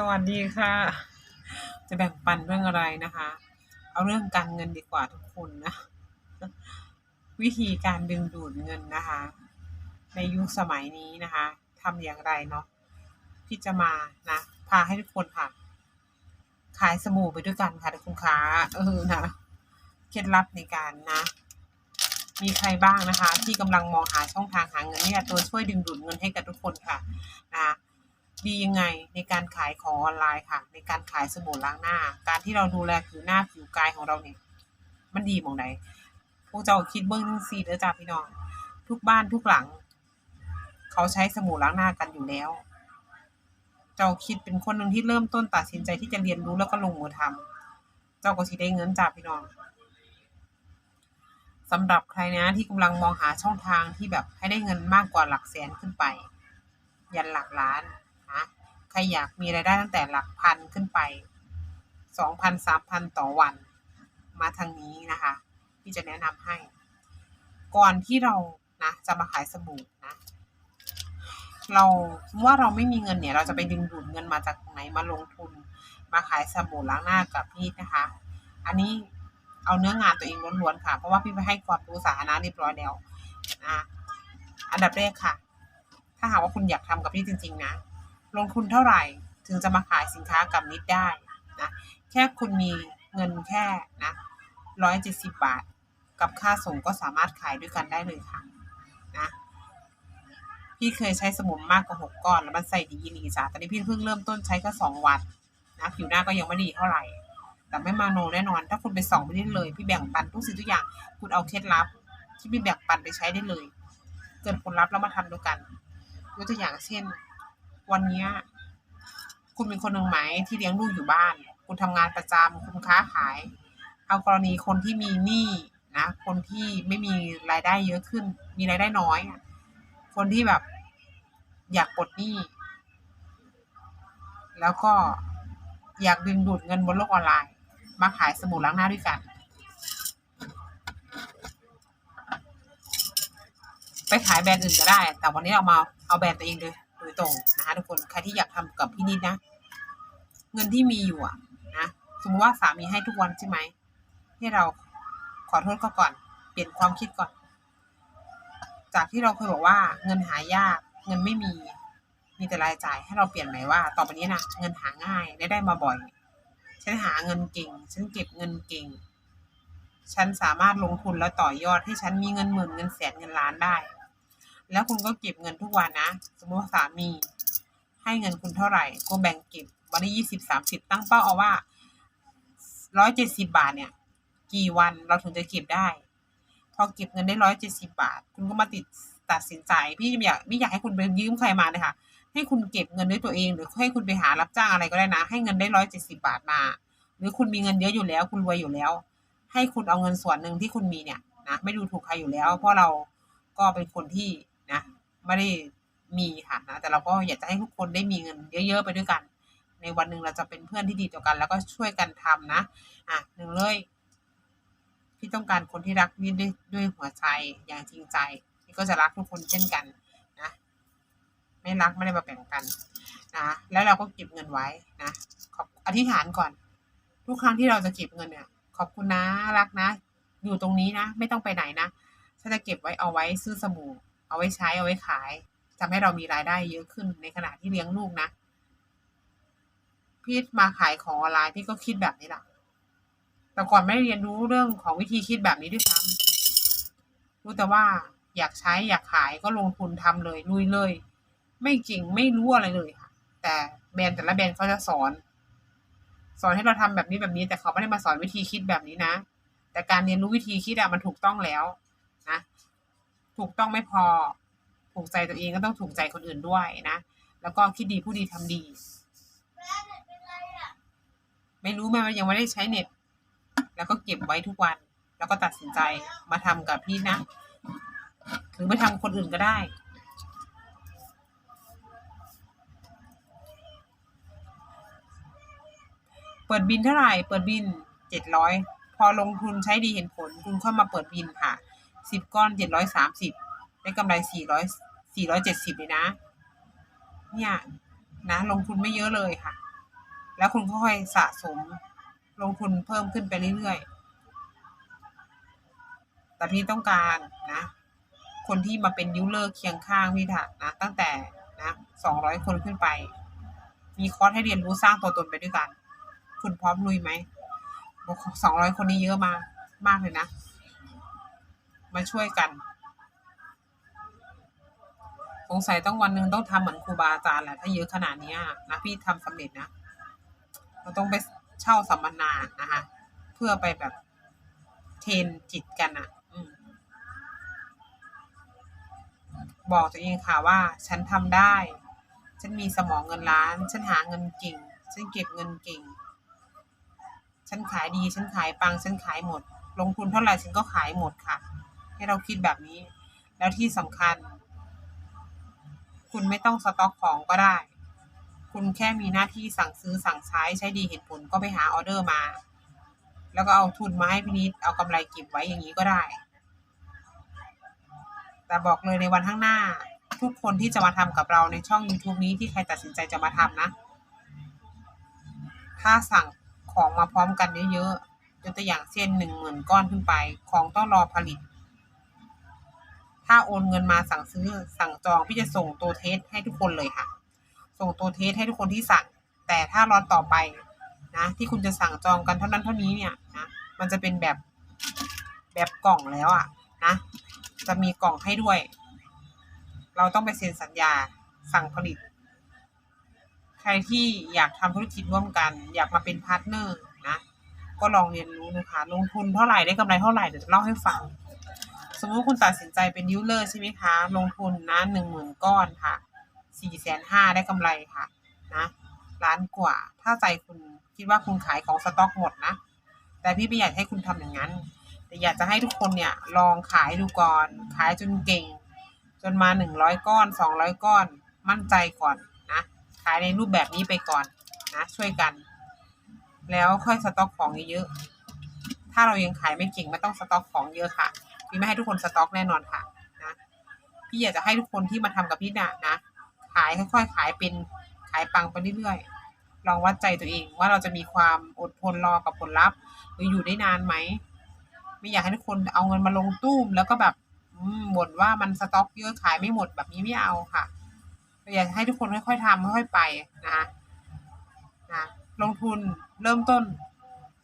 สวัสดีค่ะ จะแบ่งปันเรื่องอะไรนะคะ เอาเรื่องการเงินดีกว่าทุกคนนะ วิธีการดึงดูดเงินนะคะ ในยุคสมัยนี้นะคะทำอย่างไรเนาะที่จะมานะพาให้ทุกคนค่ะ ขายสบู่ไปด้วยกันค่ะทุกคนค้าเออนะเคล็ดลับในการนะ มีใครบ้างนะคะ ที่กำลังมองหาช่องทางหาเงินเนี่ยตัวช่วยดึงดูดเงินให้กับทุกคนค่ะ นะคะ ดียังไงในการขายของออนไลน์ค่ะ ในการขายสบู่ล้างหน้า การที่เราดูแลผิวหน้าผิวกายของเราเนี่ย มันดีมองไหนพวกเจ้าคิดเบื้องทั้งสี่เด้อจ้าพี่น้อง ทุกบ้านทุกหลัง เขาใช้สบู่ล้างหน้ากันอยู่แล้ว เจ้าคิดเป็นคนหนึ่งที่เริ่มต้นตัดสินใจที่จะเรียนรู้แล้วก็ลงมือทำเจ้าก็สิได้เงินจ้าพี่น้องสำหรับใครนะที่กำลังมองหาช่องทางที่แบบให้ได้เงินมากกว่าหลักแสนขึ้นไป ยันหลักล้าน รอยากมีรายได้ตั้งแต่หลักพันขึ้นไปสองพันสามพันต่อวัน มาทางนี้นะคะที่จะแนะนำให้ ก่อนที่เรานะจะมาขายสบู่นะ เราว่าเราไม่มีเงินเนี่ย เราจะไปดึงดูดเงินมาจากไหนมาลงทุน มาขายสบู่ล้างหน้ากับพี่นะคะ อันนี้เอาเนื้องานตัวเองล้วนๆค่ะ เพราะว่าพี่ไปให้ความรู้สาธารณะเรียบร้อยแล้วนะอันดับแรกค่ะ ถ้าหากว่าคุณอยากทำกับพี่จริง ๆ นะ ลงทุนเท่าไหร่ถึงจะมาขายสินค้ากับนิดได้นะแค่คุณมีเงินแค่นะร้อยเจ็ดสิบบาท กับค่าส่งก็สามารถขายด้วยกันได้เลยค่ะนะพี่เคยใช้สมุนมากกว่าหกก้อนแล้วมันใส่ดีอีหลีจ้ะตอนนี้พี่เพิ่งเริ่มต้นใช้แค่สองวันนะผิวหน้าก็ยังไม่ดีเท่าไหร่ แต่ไม่มาโนแน่นอน ถ้าคุณไปส่องไปได้เลย พี่แบ่งปันทุกสิ่งทุกอย่าง คุณเอาเคล็ดลับ ที่พี่แบ่งปันไปใช้ได้เลย เกิดผลลัพธ์แล้วมาทำด้วยกันยกตัวอย่างเช่น วันนี้ คุณเป็นคนหนึ่งไหมที่เลี้ยงลูกอยู่บ้าน คุณทำงานประจำคุณค้าขาย เอากรณีคนที่มีหนี้นะคนที่ไม่มีรายได้เยอะขึ้น มีรายได้น้อยคนที่แบบ อยากปลดหนี้ แล้วก็อยากดึงดูดเงินบนโลกออนไลน์ มาขายสบู่ล้างหน้าด้วยกันไปขายแบรนด์อื่นก็ได้ แต่วันนี้เรามาเอาแบรนด์ตัวเองโดยโดย ตรงนะคะทุกคนใครที่อยากทำกับพี่นิดนะ เงินที่มีอยู่อะนะสมมติว่าสามีให้ทุกวันใช่ไหมให้เราขอโทษเขาก่อน เปลี่ยนความคิดก่อน จากที่เราเคยบอกว่าเงินหายาก เงินไม่มี มีแต่รายจ่ายให้เราเปลี่ยนใหม่ว่า ต่อไปนี้นะเงินหาง่ายได้ได้มาบ่อย ฉันหาเงินเก่ง ฉันเก็บเงินเก่ง ฉันสามารถลงทุนแล้วต่อยอดให้ฉันมีเงินหมื่นเงินแสนเงินล้านได้ แล้วคุณก็เก็บเงินทุกวันนะ สมมติว่าสามี ให้เงินคุณเท่าไหร่ ก็แบ่งเก็บวันละยี่สิบสามสิบตั้งเป้าเอาว่าร้อยเจ็ดสิบาทเนี่ย กี่วันเราถึงจะเก็บได้ พอเก็บเงินได้ร้อยเจ็ดสิบาท คุณก็มาติดตัดสินใจ พี่ไม่อยากไม่อยากให้คุณไปยืมใครมาเลยค่ะ ให้คุณเก็บเงินด้วยตัวเอง หรือให้คุณไปหารับจ้างอะไรก็ได้นะ ให้เงินได้ร้อยเจ็ดสิบาทมา หรือคุณมีเงินเยอะอยู่แล้ว คุณรวยอยู่แล้ว ให้คุณเอาเงินส่วนหนึ่งที่คุณมีเนี่ยนะไม่ดูถูกใครอยู่แล้ว เพราะเราก็เป็นคนที่ นะไม่ได้มีค่ะนะแต่เราก็อยากจะให้ทุกคนได้มีเงินเยอะ ๆ ไปด้วยกัน ในวันหนึ่งเราจะเป็นเพื่อนที่ดีต่อกัน แล้วก็ช่วยกันทำนะ อะหนึ่งเลยพี่ต้องการคนที่รักนี่ด้วยด้วยหัวใจอย่างจริงใจพี่ก็จะรักทุกคนเช่นกันนะไม่รักไม่ได้มาแบ่งกันนะแล้วเราก็เก็บเงินไว้นะขอบอธิษฐานก่อน ทุกครั้งที่เราจะเก็บเงินเนี่ย ขอบคุณนะรักนะ อยู่ตรงนี้นะ ไม่ต้องไปไหนนะฉันจะเก็บไว้เอาไว้ซื้อสบู่ เอาไว้ใช้เอาไว้ขายทำให้เรามีรายได้เยอะขึ้นในขณะที่เลี้ยงลูกนะพี่มาขายของออนไลน์พี่ก็คิดแบบนี้แหละแต่ก่อนไม่เรียนรู้เรื่องของวิธีคิดแบบนี้ด้วยซ้ำรู้แต่ว่าอยากใช้อยากขายก็ลงทุนทำเลยลุยเลย ไม่เก่งไม่รู้อะไรเลยค่ะ แต่แบรนด์แต่ละแบรนด์เขาจะสอน สอนให้เราทำแบบนี้แบบนี้ แต่เขาไม่ได้มาสอนวิธีคิดแบบนี้นะ แต่การเรียนรู้วิธีคิดอะมันถูกต้องแล้ว ถูกต้องไม่พอ ถูกใจตัวเองก็ต้องถูกใจคนอื่นด้วยนะ แล้วก็คิดดีผู้ดีทำดี ไม่รู้แม่ยังไม่ได้ใช้เน็ต แล้วก็เก็บไว้ทุกวัน แล้วก็ตัดสินใจมาทำกับพี่นะ หรือไม่ทำคนอื่นก็ได้เปิดบินเท่าไหร่ เปิดบินเจ็ดร้อย พอลงทุนใช้ดีเห็นผล คุณเข้ามาเปิดบินค่ะ สิบก้อนเจ็ดร้อยสามสิบได้กำไรสี่ร้อยสี่ร้อยเจ็ดสิบเลยนะ เนี่ยนะลงทุนไม่เยอะเลยค่ะ แล้วคุณค่อยสะสมลงทุนเพิ่มขึ้นไปเรื่อยๆ แต่พี่ต้องการนะ คนที่มาเป็นดิวเลอร์เคียงข้างพี่ถะนะตั้งแต่นะสองร้อยคนขึ้นไป มีคอร์สให้เรียนรู้สร้างตัวตนไปด้วยกัน คุณพร้อมลุยไหมสองร้อยคนนี้เยอะมากมากเลยนะ มาช่วยกันสงสัยต้องวันหนึ่งต้องทำเหมือนครูบาอาจารย์แหละถ้าเยอะขนาดเนี้ยนะพี่ทำสำเร็จนะเราต้องไปเช่าสัมมนานะคะเพื่อไปแบบเทรนจิตกันอะ่ะบอกตัวเองค่ะว่า ฉันทำได้ ฉันมีสมองเงินล้าน ฉันหาเงินเก่ง ฉันเก็บเงินเก่ง ฉันขายดี ฉันขายปัง ฉันขายหมด ลงทุนเท่าไหร่ฉันก็ขายหมดค่ะ ให้เราคิดแบบนี้ แล้วที่สำคัญ คุณไม่ต้องสต็อกของก็ได้ คุณแค่มีหน้าที่สั่งซื้อสั่งใช้ใช้ดีเห็นผลก็ไปหาออเดอร์มา แล้วก็เอาทุนมาให้พี่นิดเอากำไรเก็บไว้อย่างนี้ก็ได้ แต่บอกเลยในวันข้างหน้า ทุกคนที่จะมาทำกับเราในช่อง YouTube นี้ที่ใครตัดสินใจจะมาทำนะ ถ้าสั่งของมาพร้อมกันเยอะๆยกตัวอย่างเช่นหนึ่งหมื่นก้อนขึ้นไป ของต้องรอผลิต ถ้าโอนเงินมาสั่งซื้อสั่งจองพี่จะส่งตัวเทสให้ทุกคนเลยค่ะ ส่งตัวเทสให้ทุกคนที่สั่ง แต่ถ้ารอตต่อไปนะที่คุณจะสั่งจองกันเท่านั้นเท่านี้เนี่ยนะมันจะเป็นแบบแบบกล่องแล้วอะนะจะมีกล่องให้ด้วย เราต้องไปเซ็นสัญญาสั่งผลิต ใครที่อยากทำธุรกิจร่วมกัน อยากมาเป็นพาร์ทเนอร์นะก็ลองเรียนรู้นะคะลงทุนเท่าไหร่ได้กำไรเท่าไหร่เดี๋ยวจะเล่าให้ฟัง สมมติคุณตัดสินใจเป็นดิวเลอร์ใช่ไหมคะ ลงทุนนะหนึ่งหมื่นก้อนค่ะสี่แสนห้าได้กำไรค่ะนะล้านกว่า ถ้าใจคุณคิดว่าคุณขายของสต็อกหมดนะ แต่พี่ไม่อยากให้คุณทำอย่างนั้น แต่อยากจะให้ทุกคนเนี่ยลองขายดูก่อน ขายจนเก่ง จนมาหนึ่งร้อยก้อนสองร้อยก้อน มั่นใจก่อนนะ ขายในรูปแบบนี้ไปก่อนนะ ช่วยกัน แล้วค่อยสต็อกของเยอะๆถ้าเรายังขายไม่เก่งไม่ต้องสต็อกของเยอะค่ะ พี่ไม่ให้ทุกคนสต็อกแน่นอนค่ะนะพี่อยากจะให้ทุกคนที่มาทำกับพี่น่ะนะ ขายค่อยๆขายเป็นขายปังไปเรื่อยๆลองวัดใจตัวเองว่าเราจะมีความอดทนรอกับผลลัพธ์ หรืออยู่ได้นานไหมไม่อยากให้ทุกคนเอาเงินมาลงตู้มแล้วก็แบบอืมบ่นว่ามันสต็อกเยอะขายไม่หมดแบบนี้ไม่เอาค่ะอยากให้ทุกคนค่อยๆทำค่อยๆไปนะนะลงทุนเริ่มต้น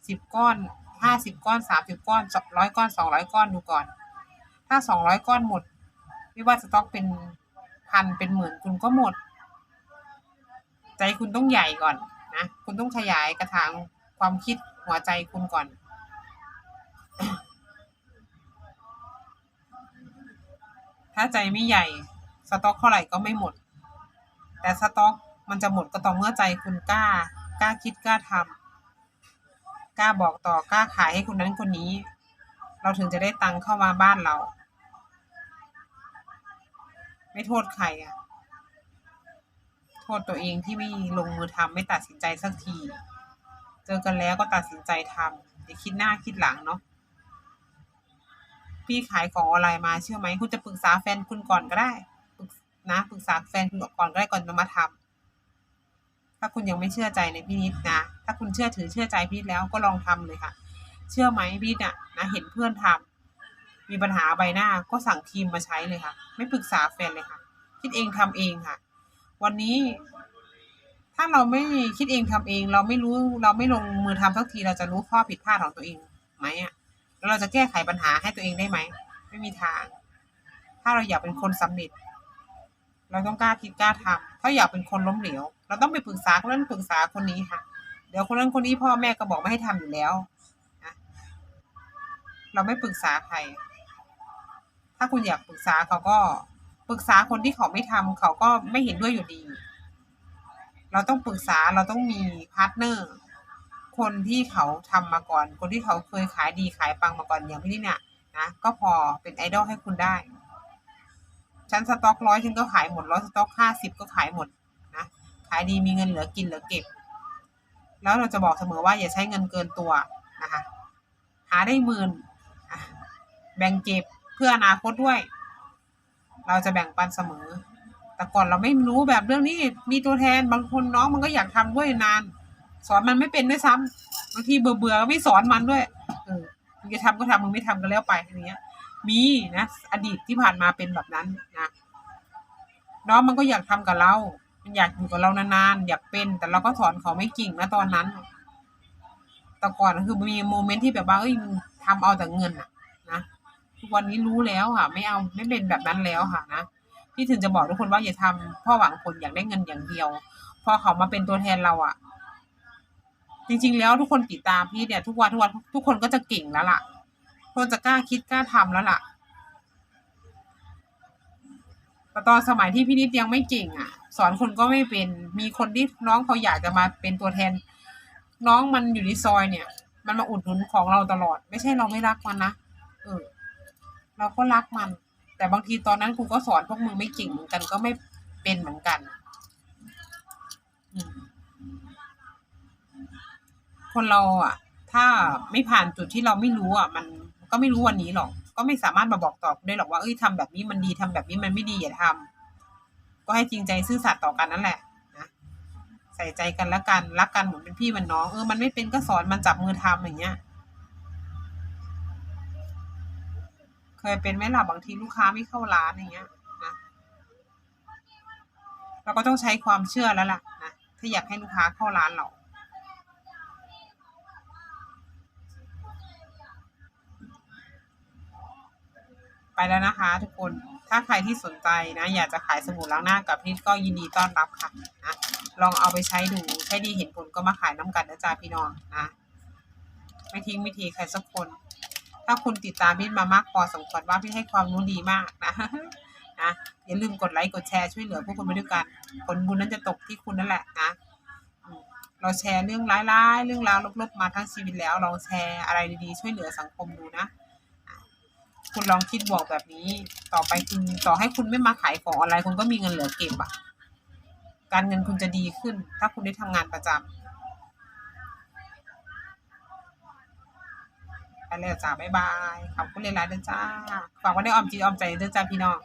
สิบก้อน ห้าสิบก้อนสามสิบก้อนร้อยก้อนสองร้อยก้อนดูก่อน ถ้าสองร้อยก้อนหมด ไม่ว่าสต็อกเป็นพันเป็นหมื่นคุณก็หมด ใจคุณต้องใหญ่ก่อนนะคุณต้องขยายกระถางความคิดหัวใจคุณก่อน ถ้าใจไม่ใหญ่ สต็อกเท่าไหร่ก็ไม่หมด แต่สต็อกมันจะหมดก็ต่อเมื่อใจคุณกล้ากล้าคิดกล้าทำ กล้าบอกต่อกล้าขายให้คนนั้นคนนี้ เราถึงจะได้ตังค์เข้ามาบ้านเรา ไม่โทษใครอะ โทษตัวเองที่ไม่ลงมือทำไม่ตัดสินใจสักที เจอกันแล้วก็ตัดสินใจทำอย่าคิดหน้าคิดหลังเนาะพี่ขายของออนไลน์มาเชื่อไหมคุณจะปรึกษาแฟนคุณก่อนก็ได้ปนะปรึกษาแฟนคุณก่อนก็ได้ก่อนจะมาทำถ้าคุณยังไม่เชื่อใจในพี่นิดนะ ถ้าคุณเชื่อถือเชื่อใจพี่นิดแล้วก็ลองทำเลยค่ะ เชื่อไหมพี่นิดอะนะเห็นเพื่อนทำมีปัญหาใบหน้าก็สั่งทีมมาใช้เลยค่ะ ไม่ปรึกษาแฟนเลยค่ะ คิดเองทำเองค่ะ วันนี้ ถ้าเราไม่คิดเองทำเอง เราไม่รู้เราไม่ลงมือทำสักทีเราจะรู้ข้อผิดพลาดของตัวเองไหมอะแล้วเราจะแก้ไขปัญหาให้ตัวเองได้ไหมไม่มีทาง ถ้าเราอยากเป็นคนสำเร็จเราต้องกล้าคิดกล้าทำถ้าอยากเป็นคนล้มเหลว เราต้องไปปรึกษาคนนั้นปรึกษาคนนี้ค่ะ เดี๋ยวคนนั้นคนนี้พ่อแม่ก็บอกไม่ให้ทำอยู่แล้วนะเราไม่ปรึกษาใคร ถ้าคุณอยากปรึกษาเขาก็ปรึกษาคนที่เขาไม่ทำเขาก็ไม่เห็นด้วยอยู่ดี เราต้องปรึกษาเราต้องมีพาร์ทเนอร์คนที่เขาทำมาก่อน คนที่เขาเคยขายดีขายปังมาก่อนอย่างพี่นี่เนี่ยนะก็พอเป็นไอดอลให้คุณได้ฉันสต็อกร้อยฉันก็ขายหมดร้อยสต็อกห้าสิบก็ขายหมดนะขายดีมีเงินเหลือกินเหลือเก็บ แล้วเราจะบอกเสมอว่าอย่าใช้เงินเกินตัวนะคะ หาได้หมื่นแบ่งเก็บเพื่ออนาคตด้วย เราจะแบ่งปันเสมอ แต่ก่อนเราไม่รู้แบบเรื่องนี้มีตัวแทนบางคนน้องมันก็อยากทำด้วยนาน สอนมันไม่เป็นด้วยซ้ำบางทีเบื่อเบื่อๆก็ไม่สอนมันด้วย เออมึงจะทำก็ทำมึงไม่ทำก็แล้วไปอย่างเงี้ย มีนะอดีตที่ผ่านมาเป็นแบบนั้นนะน้องมันก็อยากทำกับเรา มันอยากอยู่กับเรานานๆอยากเป็น แต่เราก็สอนเขาไม่เก่งนะตอนนั้น แต่ก่อนคือมีโมเมนต์ที่แบบว่าเอ้ยทำเอาแต่เงินอะนะทุกวันนี้รู้แล้วค่ะ ไม่เอาไม่เป็นแบบนั้นแล้วค่ะนะพี่ถึงจะบอกทุกคนว่าอย่าทำเพ่อหวังผลอยากได้เงินอย่างเดียว พอเขามาเป็นตัวแทนเราอะจริงๆ แล้วทุกคนติดตามพี่เนี่ยทุกวันทุกวันทุกคนก็จะเก่งแล้วล่ะคนจะกล้าคิดกล้าทำแล้วล่ะแต่ตอนสมัยที่พี่นิดยังไม่เก่งอะ สอนคนก็ไม่เป็น มีคนที่น้องเขาอยากจะมาเป็นตัวแทน น้องมันอยู่ในซอยเนี่ย มันมาอุดหนุนของเราตลอด ไม่ใช่เราไม่รักมันนะเออ เราก็รักมัน แต่บางทีตอนนั้นครูก็สอนพวกมึงไม่เก่งเหมือนกันก็ไม่เป็นเหมือนกันคนเราอะ ถ้าไม่ผ่านจุดที่เราไม่รู้อะ มันก็ไม่รู้วันนี้หรอก ก็ไม่สามารถมาบอกตอบได้หรอกว่าเอ้ยทำแบบนี้มันดีทำแบบนี้มันไม่ดีอย่าทำ ก็ให้จริงใจซื่อสัตย์ต่อกันนั่นแหละนะใส่ใจกันแล้วกันรักกันเหมือนเป็นพี่เหมันน้องเออมันไม่เป็นก็สอนมันจับมือทำอย่างเงี้ย เคยเป็นไหมล่ะบางทีลูกค้าไม่เข้าร้านอย่างเงี้ยนะเราก็ต้องใช้ความเชื่อแล้วล่ะนะถ้าอยากให้ลูกค้าเข้าร้านเราไปแล้วนะคะทุกคน ถ้าใครที่สนใจนะอยากจะขายสบู่ล้างหน้ากับพีทก็ยินดีต้อนรับค่ะนะลองเอาไปใช้ดูใช้ดีเห็นผลก็มาขายน้ำกันนะจ๊ะพี่น้องนะไม่ทิ้งไม่ทีใครสักคน ถ้าคุณติดตามพีทมามากพอสมควรว่าพีทให้ความรู้ดีมากนะนะอย่าลืมกดไลค์กดแชร์ช่วยเหลือพวกคุณไปด้วยกัน ผลบุญนั้นจะตกที่คุณนั่นแหละนะเราแชร์เรื่องร้ายๆ เรื่องราวลบๆมาทั้งชีวิตแล้วลองแชร์อะไรดีๆช่วยเหลือสังคมดูนะ คุณลองคิดบวกแบบนี้ ต่อไปคุณต่อให้คุณไม่มาขายของออนไลน์คุณก็มีเงินเหลือเก็บอะการเงินคุณจะดีขึ้น ถ้าคุณได้ทำงานประจำไปเลยจ้าบ๊ายบายขอบคุณเลยละเด้อจ้าฝากไว้ในอ้อมจิตออมใจเด้อจ้าพี่น้อง